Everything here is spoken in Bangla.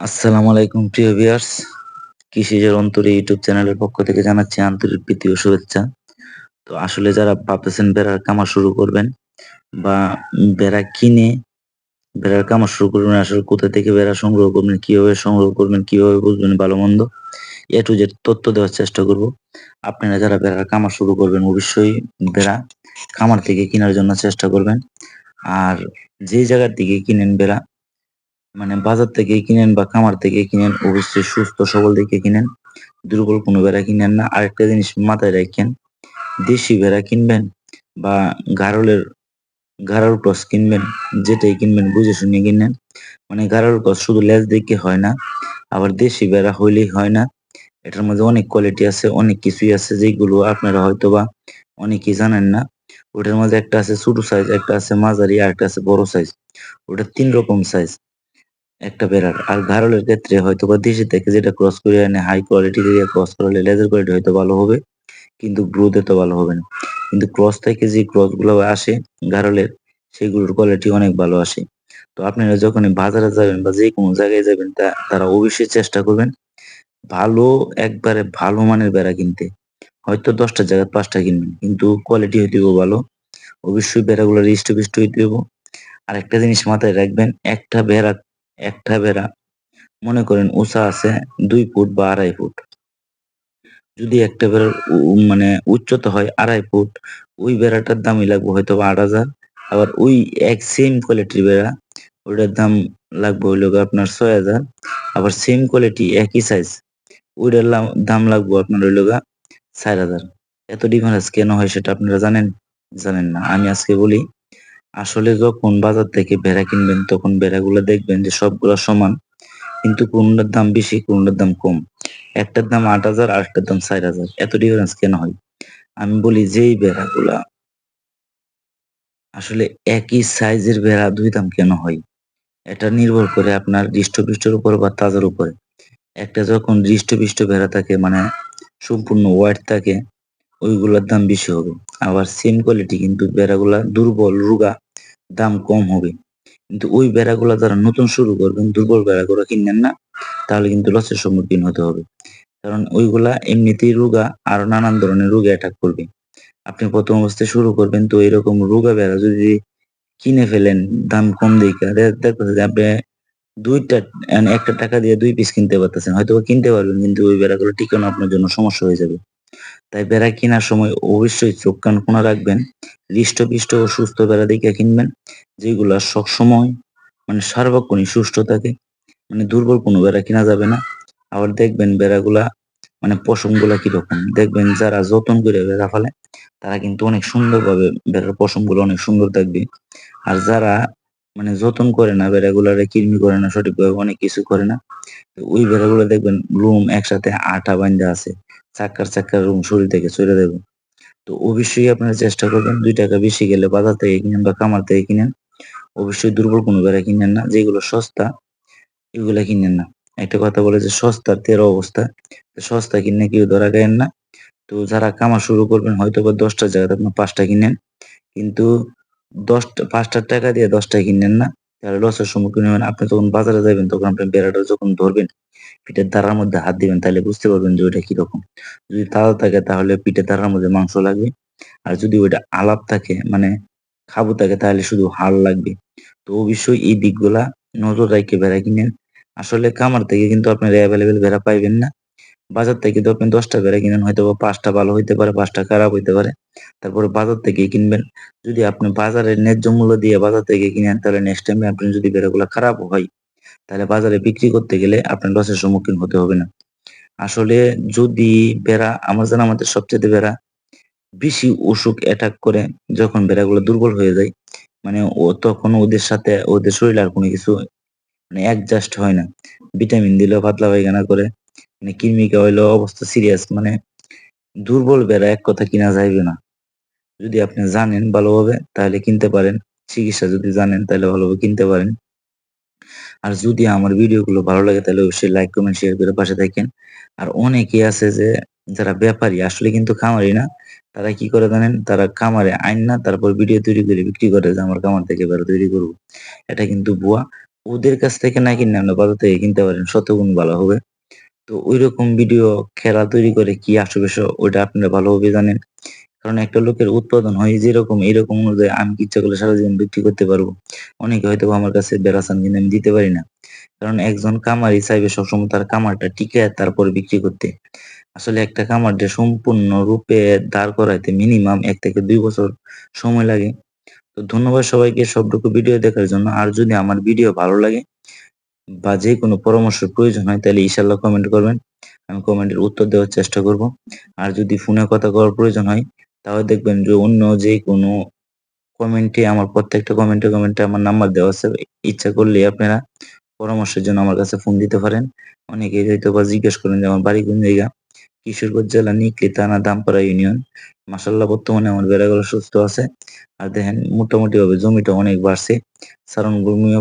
আসসালামু আলাইকুম, প্রিয় ভিউয়ার্স। কৃষিজের অন্তরে ইউটিউব চ্যানেলের পক্ষ থেকে জানাচ্ছি আন্তরিক প্রীতি ও শুভেচ্ছা। তো আসলে যারা ভাবতেছেন বেড়ার কামা শুরু করবেন বা বেড়া কিনে বেড়ার কামা শুরু করবেন, আসলে কোথা থেকে বেড়া সংগ্রহ করবেন, কীভাবে সংগ্রহ করবেন, কীভাবে বুঝবেন ভালো মন্দ, এ টু জেড তথ্য দেওয়ার চেষ্টা করব। আপনারা যারা বেড়ার কামা শুরু করবেন, অবশ্যই বেড়া খামার থেকে কেনার জন্য চেষ্টা করবেন। আর যে জায়গার দিকে কিনেন বেড়া মানে বাজার থেকে কিনেন বা খামার থেকে কিনেন, অবশ্যই সুস্থ সবল দেখে কিনেন, দুর্বল কোনো বেড়া কিনেন না। আরেকটা জিনিস মাথায় রাখেন, দেশি বেড়া কিনবেন বা গারলের, গারল ক্রস কিনবেন, যেটাই কিনবেন বুঝে শুনে কিনেন। মানে গারল ক্রস শুধু লেজ দেখে হয় না, আবার দেশি বেড়া হইলেই হয় না। এটার মধ্যে অনেক কোয়ালিটি আছে, অনেক কিছুই আছে, যেগুলো আপনারা হয়তো বা অনেকেই জানেন না। ওটার মধ্যে একটা আছে ছোট সাইজ একটা আছে মাঝারি, আর একটা আছে বড় সাইজ ওটা তিন রকম সাইজ একটা বেড়ার আর গারলের ক্ষেত্রে হয়তো বা দেশি থেকে যেটা ক্রস করে এনে হাই কোয়ালিটি দিয়ে ক্রস করলে লেজার কোয়ালিটি হয়তো ভালো হবে, কিন্তু গ্রোথ এত ভালো হবে না। কিন্তু ক্রস থেকে যে ক্রসগুলো আসে গারলের সেগুলোর কোয়ালিটি অনেক ভালো আসে। তো আপনারা যখন বাজারে যাবেন বা যে কোনো জায়গায় যাবেন, তা, তারা অবশ্যই চেষ্টা করবেন ভালো, একবারে ভালো মানের বেড়া কিনতে। হয়তো দশটা জায়গায় পাঁচটা কিনবেন, কিন্তু কোয়ালিটি হইতে ভালো। অবশ্যই বেড়াগুলো হৃষ্ট হইতে হইব। আর একটা জিনিস মাথায় রাখবেন, একটা বেড়া একটা বেড়া। মনে করেন উঁচা আছে দুই ফুট বা আড়াই ফুট। যদি একটা বেড়ার মানে উচ্চতা হয় আড়াই ফুট, ওই বেড়াটার দামই লাগবে হয়তো বা আট হাজার। আবার ওই এক সেম কোয়ালিটির বেড়া, ওইটার দাম লাগবে হইল আপনার ছয় হাজার। আবার সেম কোয়ালিটি একই সাইজ ওইটার দাম লাগবে আপনার হইল চার হাজার। এত ডিফারেন্স কেন হয় সেটা আপনারা জানেন? জানেন না। আমি আজকে বলি আসলে যখন বাজার থেকে ভেড়া কিনবেন, তখন ভেড়াগুলো দেখবেন যে সবগুলো সমান, কিন্তু কোনটার দাম বেশি, কোনটার দাম কম। একটার দাম আট হাজার আর একটার দাম চার হাজার। এত ডিফারেন্স কেন হয়? আমি বলি যেই ভেড়াগুলা আসলে একই সাইজের ভেড়া দুই দাম কেন হয়? এটা নির্ভর করে আপনার হৃষ্টপৃষ্ঠের উপর বা তাজার উপরে। একটা যখন হৃষ্টপৃষ্ট ভেড়া থাকে মানে সম্পূর্ণ হোয়াইট থাকে, ওইগুলোর দাম বেশি হবে। আবার সেম কোয়ালিটি কিন্তু বেড়াগুলা দুর্বল, রুগা দাম কম হবে। কিন্তু ওই বেড়াগুলা যারা নতুন শুরু করবেন, দুর্বল বেড়াগুলো কিনেন না, তাহলে কিন্তু লসের সম্মুখীন হতে হবে। কারণ ওইগুলা এমনিতেই রোগা আর নানান ধরনের রোগে অ্যাটাক করবে। আপনি প্রথম অবস্থায় শুরু করবেন তো এরকম রোগা বেড়া যদি কিনে ফেলেন, দাম কম দেখে দেখতেছে আপনি দুইটা একটা টাকা দিয়ে দুই পিস কিনতে পারতেছেন হয়তো কিনতে পারবেন, কিন্তু ওই বেড়াগুলো টিকানো আপনার জন্য সমস্যা হয়ে যাবে। তাই বেড়া কেনার সময় অবশ্যই চোখ কান খোনা রাখবেন, হৃষ্টপিষ্ট ও সুস্থ বেড়া দেখে কিনবেন, যেগুলো সবসময় মানে সার্বক্ষণিক সুস্থ থাকে মানে দুর্বল কোনো বেড়া কিনা যাবে না। আবার দেখবেন বেড়াগুলা মানে পশমগুলা কীরকম। দেখবেন যারা যতন করে বেড়া ফেলে, তারা কিন্তু অনেক সুন্দরভাবে বেড়ার পশমগুলো অনেক সুন্দর থাকবে আর যারা মানে যতন করে না, বেড়াগুলারে কৃমি করে না, সঠিকভাবে অনেক কিছু করে না ওই বেড়াগুলো দেখবেন রুম একসাথে আটা বান্ধা আছে। চাক্কার চাক্কার রুম শরীর থেকে চলে দেবে। তো অবশ্যই আপনারা চেষ্টা করবেন দুই টাকা বেশি গেলে বাজার থেকে কিনেন বা কামার থেকে কিনেন। অবশ্যই দুর্বল কোনো বেড়া কিনেন না, যেগুলো সস্তা, এগুলা কিনেন না। একটা কথা বলে যে সস্তার তেরো অবস্থা সস্তা কিনে কেউ ধরা গায়েন না। তো যারা কামা শুরু করবেন হয়তো বা দশটা জায়গায় আপনার পাঁচটা কিনেন। কিন্তু দশটা, পাঁচটার টাকা দিয়ে দশটা কিনেন না। তাহলে লসের সম্মুখীন হবেন। আপনি যখন বাজারে যাবেন, তখন আপনি বেড়াটা যখন ধরবেন, পিঠের দ্বারার মধ্যে হাত দিবেন, তাহলে বুঝতে পারবেন যে ওইটা কীরকম। যদি তাজা থাকে, তাহলে পিঠের দ্বারার মধ্যে মাংস লাগবে। আর যদি ওইটা আলাপ থাকে মানে খাব থাকে তাহলে শুধু হাড় লাগবে। তো অবশ্যই এই দিকগুলা নজর রাখে ভেড়া কিনে আসলে খামার থেকে কিন্তু আপনার অ্যাভেলেবেল ভেড়া পাইবেন না। বাজার থেকে তো আপনি দশটা ভেড়া কিনেন হয়তো বা পাঁচটা ভালো হইতে পারে, পাঁচটা খারাপ হইতে পারে। তারপরে বাজার থেকে কিনবেন। যদি আপনি বাজারের ন্যায্য মূল্য দিয়ে বাজার থেকে কিনেন, তাহলে নেক্সট টাইমে আপনি যদি ভেড়াগুলো খারাপ হয়, তাহলে বাজারে বিক্রি করতে গেলে আপনার লসের সম্মুখীন হতে হবে না। আসলে যদি বেড়া, আমার জানা আমাদের সবচেয়ে বেড়া, বেশি অসুখ অ্যাটাক করে যখন বেড়াগুলো দুর্বল হয়ে যায় মানে ও তখন ওদের সাথে, ওদের শরীর আর কোনো কিছু মানে অ্যাডজাস্ট হয় না। ভিটামিন দিলেও পাতলা পায়খানা করে মানে কৃমিকা হইলেও অবস্থা সিরিয়াস মানে দুর্বল বেড়া, এক কথা কিনা যাইবে না। যদি আপনি জানেন ভালোভাবে, তাহলে কিনতে পারেন। চিকিৎসা যদি জানেন, তাহলে ভালোভাবে কিনতে পারেন। আর যদি আমার ভিডিওগুলো ভালো লাগে, তাহলে অবশ্যই লাইক কমেন্ট শেয়ার করে পাশে থাকেন। আর অনেকে আছে যে, যারা ব্যাপারী, আসলে কিন্তু খামারি না, তারা কি করে জানেন? তারা খামারে আইন না, তারপর ভিডিও তৈরি করে বিক্রি করে, যে আমার খামার থেকে বেড়া তৈরি করব। এটা কিন্তু বুয়া ওদের কাছ থেকে না কিনে আমরা বাজার থেকে কিনতে পারেন, শতগুণ ভালো হবে। তো ওইরকম ভিডিও খেলা তৈরি করে কি আসে বিষয় ওইটা আপনারা ভালোভাবে জানেন। কারণ একটা লোকের উৎপাদন হয় যেরকম, এরকম অনুযায়ী আমি ইচ্ছা করলে সারা জীবন বিক্রি করতে পারব? অনেকে হয়তো আমার কাছে বেড়াচান কিন্তু আমি দিতে পারি না। কারণ একজন কামারই চাইবে সবসময় তার কামারটা টিকে তারপর বিক্রি করতে। আসলে একটা কামারটা সম্পূর্ণ রূপে দাঁড় করাইতে মিনিমাম এক থেকে দুই বছর সময় লাগে। তো ধন্যবাদ সবাইকে সবটুকু ভিডিও দেখার জন্য। আর যদি আমার ভিডিও ভালো লাগে বা যে কোনো পরামর্শের প্রয়োজন হয়, তাহলে ইনশাল্লাহ কমেন্ট করবেন। আমি কমেন্টের উত্তর দেওয়ার চেষ্টা করব। আর যদি ফোনে কথা করার প্রয়োজন হয়, তাহলে দেখবেন যে অন্য যে কোনো কমেন্টে আমার প্রত্যেকটা কমেন্টে কমেন্টে আমার নাম্বার দেওয়া আছে। ইচ্ছা করলে আপনারা পরামর্শের জন্য আমার কাছে ফোন দিতে পারেন। অনেকে হয়তো বা জিজ্ঞেস করেন যে আমার বাড়ি কোন জায়গা? কিশোরগঞ্জ জেলা, নিকলি থানা, দামপাড়া ইউনিয়ন। মাসাল্লাহ বর্তমানে আমার বেড়াগুলো সুস্থ আছে। আর দেখেন মোটামুটি ভাবে জমিটা অনেক বাড়ছে। সারণ ভূমিও